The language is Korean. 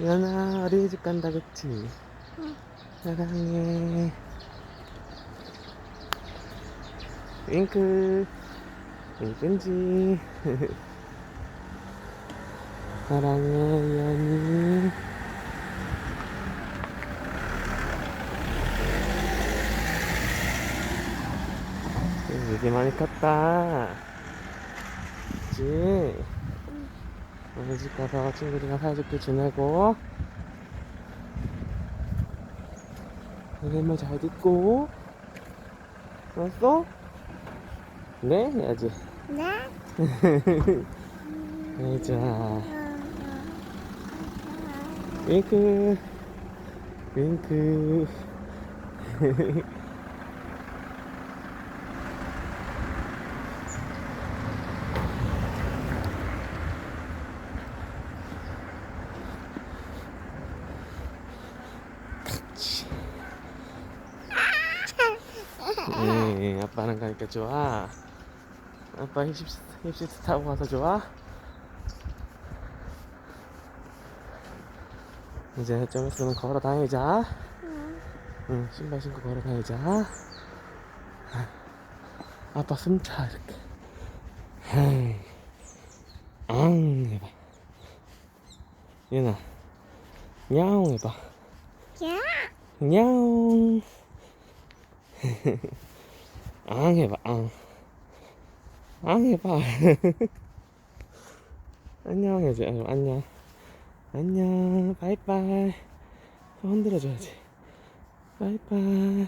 연아 어린이집 간다 그치? 응. 사랑해 윙크 윙크인지 사랑해 연이 되게 많이 컸다 그치? 우리 집 가서 친구들이랑 사이좋게 지내고. 선생님 잘 듣고. 알았어? 네? 해야지. 네? 해자 윙크. 윙크 네, 아빠랑 가니까 좋아. 아빠 힙시스, 힙시스 타고 가서 좋아. 이제 좀 있으면 걸어 다니자. 응. 응, 신발 신고 걸어 다니자. 아빠 숨 차, 이렇게. 헤이. 앙, 해봐. 유나. 야옹 해봐. 야? 야옹. 앙 해봐, 앙. 앙 해봐. 안녕 해줘, 어, 안녕. 안녕, 바이바이. 손 흔들어줘야지. 바이바이.